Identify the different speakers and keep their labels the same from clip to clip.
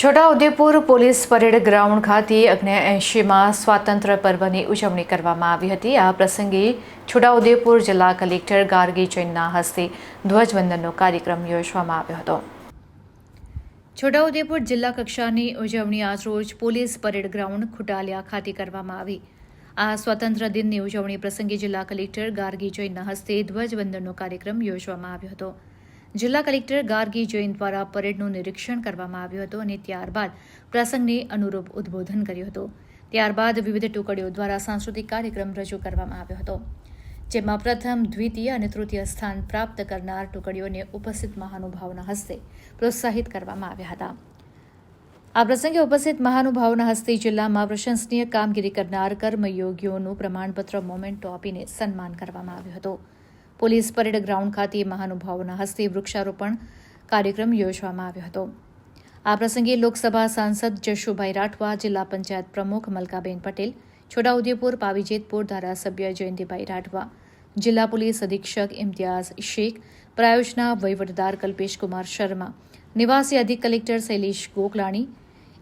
Speaker 1: Chhota Udepur police parade ground ખાતે અગ્નિ એંશીમાં સ્વાતંત્ર્ય પર્વની ઉજવણી કરવામાં આવી હતી. આ પ્રસંગે છોટાઉદેપુર જિલ્લા કલેક્ટર ગાર્ગી જૈનના હસ્તે ધ્વજવંદનનો કાર્યક્રમ યોજવામાં આવ્યો હતો. છોટાઉદેપુર જિલ્લા કક્ષાની ઉજવણી આજરોજ પોલીસ પરેડ ગ્રાઉન્ડ ખુટાલિયા ખાતે કરવામાં આવી. આ સ્વાતંત્ર્ય દિનની ઉજવણી પ્રસંગે જિલ્લા કલેક્ટર ગાર્ગી જૈનના હસ્તે ધ્વજવંદનનો કાર્યક્રમ યોજવામાં આવ્યો હતો. જિલ્લા કલેક્ટર ગાર્ગી જૈન દ્વારા પરેડનું નિરીક્ષણ કરવામાં આવ્યું હતું અને ત્યારબાદ પ્રસંગને અનુરૂપ ઉદ્બોધન કર્યું હતું. ત્યારબાદ વિવિધ ટુકડીઓ દ્વારા સાંસ્કૃતિક કાર્યક્રમ રજૂ કરવામાં આવ્યો હતો. જેમાં પ્રથમ, દ્વિતીય અને તૃતીય સ્થાન પ્રાપ્ત કરનાર ટુકડીઓને ઉપસ્થિત મહાનુભાવના હસ્તે પ્રોત્સાહિત કરવામાં આવ્યા હતા. આ પ્રસંગે ઉપસ્થિત મહાનુભાવોના હસ્તે જિલ્લામાં પ્રશંસનીય કામગીરી કરનાર કર્મયોગીઓનું પ્રમાણપત્ર, મોમેન્ટો આપીને સન્માન કરવામાં આવ્યું હતું. પોલીસ પરેડ ગ્રાઉન્ડ ખાતે મહાનુભાવોના હસ્તે વૃક્ષારોપણ કાર્યક્રમ યોજવામાં આવ્યો હતો. આ પ્રસંગે લોકસભા સાંસદ જશુભાઈ રાઠવા, જિલ્લા પંચાયત પ્રમુખ મલકાબેન પટેલ, છોટાઉદેપુર, પાવીજેતપુર ધારાસભ્ય જયંતિભાઈ રાઠવા, જિલ્લા પોલીસ અધિક્ષક ઇમ્તિયાઝ શેખ, પ્રાયોજના વહીવટદાર કલ્પેશકુમાર શર્મા, નિવાસી અધિક કલેક્ટર શૈલેષ ગોકલાણી,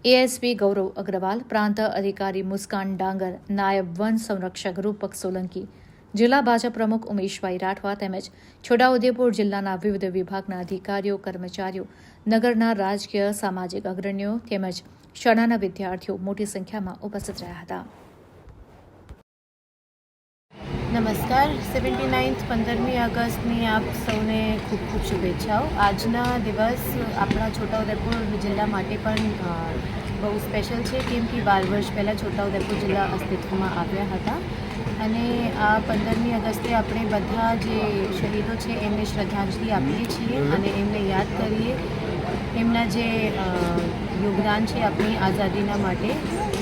Speaker 1: એએસપી ગૌરવ અગ્રવાલ, પ્રાંત અધિકારી મુસ્કાન ડાંગર, નાયબ વન સંરક્ષક રૂપક સોલંકી જિલ્લા ભાજપ પ્રમુખ ઉમેશભાઈ રાઠવા તેમજ છોટાઉદેપુર જિલ્લાના વિવિધ વિભાગના અધિકારીઓ, કર્મચારીઓ, નગરના રાજકીય, સામાજિક અગ્રણીઓ તેમજ શાળાના વિદ્યાર્થીઓ મોટી સંખ્યામાં ઉપસ્થિત રહ્યા હતા.
Speaker 2: નમસ્કાર. સેવન્ટી નાઇન્થ પંદરમી ઓગસ્ટની આપ સૌને ખૂબ ખૂબ શુભેચ્છાઓ. આજના દિવસ આપણા છોટાઉદેપુર જિલ્લા માટે પણ બહુ સ્પેશિયલ છે, કેમ કે બાર વર્ષ પહેલાં છોટાઉદેપુર જિલ્લા અસ્તિત્વમાં આવ્યા હતા. અને આ પંદરમી ઓગસ્ટે આપણે બધા જે શહીદો છે, એમને શ્રદ્ધાંજલિ આપીએ છીએ અને એમને યાદ કરીએ. એમના જે યોગદાન છે આપણી આઝાદીના માટે,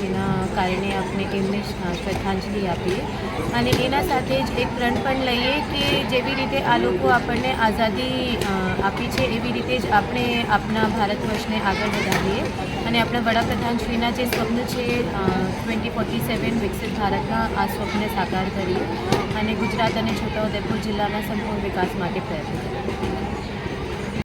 Speaker 2: એના કારણે આપણે એમને શ્રદ્ધાંજલિ આપીએ. અને એના સાથે જ એક પ્રણ પણ લઈએ કે જેવી રીતે આ લોકો આપણને આઝાદી આપી છે, એવી રીતે જ આપણે આપણા ભારત વર્ષને આગળ વધારીએ. અને આપણા વડાપ્રધાનશ્રીના જે સ્વપ્ન છે ફોર્ટી સેવન વિકસિત ભારતના આ સ્વપ્ને સાકાર કરીએ અને ગુજરાત અને છોટાઉદેપુર જિલ્લાના સંપૂર્ણ વિકાસ માટે પ્રયત્ન કરીએ